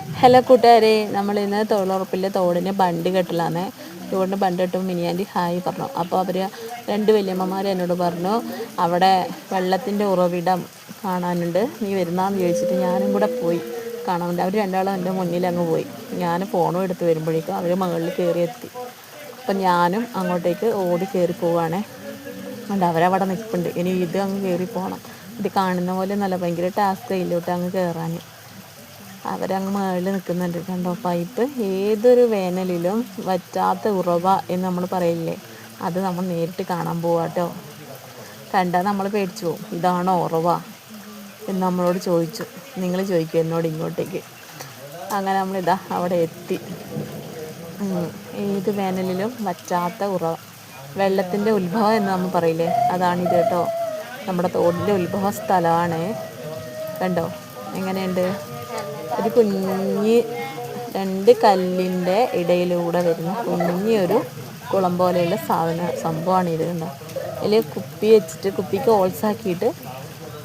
Hello കൂട്ടുകാരെ നമ്മളിന്ന് ഇന്ന് തൊഴിലുറപ്പിലെ തോടിന് ബണ്ട് കെട്ടലാണ് തോടിന് ബണ്ട് കെട്ടും. മിനിയാന്റെ ഹായ് പറഞ്ഞു. അപ്പോൾ അവർ രണ്ട് വലിയമ്മമാർ എന്നോട് പറഞ്ഞു അവിടെ വെള്ളത്തിന്റെ ഉറവിടം കാണാനുണ്ട്. നീ വരുന്നാന്ന് ചോദിച്ചിട്ട് ഞാനും കൂടെ പോയി കാണാനുണ്ട്. അവർ രണ്ടാളും എന്റെ മുന്നിൽ അങ്ങ് പോയി. ഞാൻ ഫോണും എടുത്ത് വരുമ്പോഴേക്കും അവർ മുകളിൽ കയറി എത്തി. അപ്പം ഞാനും അങ്ങോട്ടേക്ക് ഓടി കയറി പോവുകയാണേ അതുകൊണ്ട് അവരവിടെ നിൽപ്പുണ്ട്. ഇനി ഇത് അങ്ങ് കയറി പോകണം ഇത് കാണുന്ന പോലെ നല്ല ഭയങ്കര ടാസ്ക് കയ്യിലോട്ട് അങ്ങ് കയറാൻ അവരങ്ങ് മുകളിൽ നിൽക്കുന്നുണ്ട്. കണ്ടോ? പൈപ്പ് ഏതൊരു വേനലിലും വറ്റാത്ത ഉറവ എന്ന് നമ്മൾ പറയില്ലേ? അത് നമ്മൾ നേരിട്ട് കാണാൻ പോവാട്ടോ കണ്ടാൽ നമ്മൾ പേടിച്ചു പോകും ഇതാണോ ഉറവ? എന്ന് നമ്മളോട് ചോദിച്ചു. നിങ്ങൾ ചോദിക്കും എന്നോട് ഇങ്ങോട്ടേക്ക്. അങ്ങനെ നമ്മളിതാ അവിടെ എത്തി. ഏത് വേനലിലും വറ്റാത്ത ഉറവ. വെള്ളത്തിന്റെ ഉത്ഭവം എന്ന് നമ്മൾ പറയില്ലേ? അതാണിത് കേട്ടോ. നമ്മുടെ തോടിന്റെ ഉത്ഭവ സ്ഥലമാണ് കണ്ടോ? എങ്ങനെയുണ്ട്? ഒരു കുഞ്ഞ് രണ്ട് കല്ലിന്റെ ഇടയിലൂടെ വരുന്ന കുഞ്ഞൊരു കുളം പോലെയുള്ള സാധന സംഭവമാണ് ഇത് അതിൽ കുപ്പി വെച്ചിട്ട് കുപ്പിക്ക് ഹോൾസ് ആക്കിയിട്ട്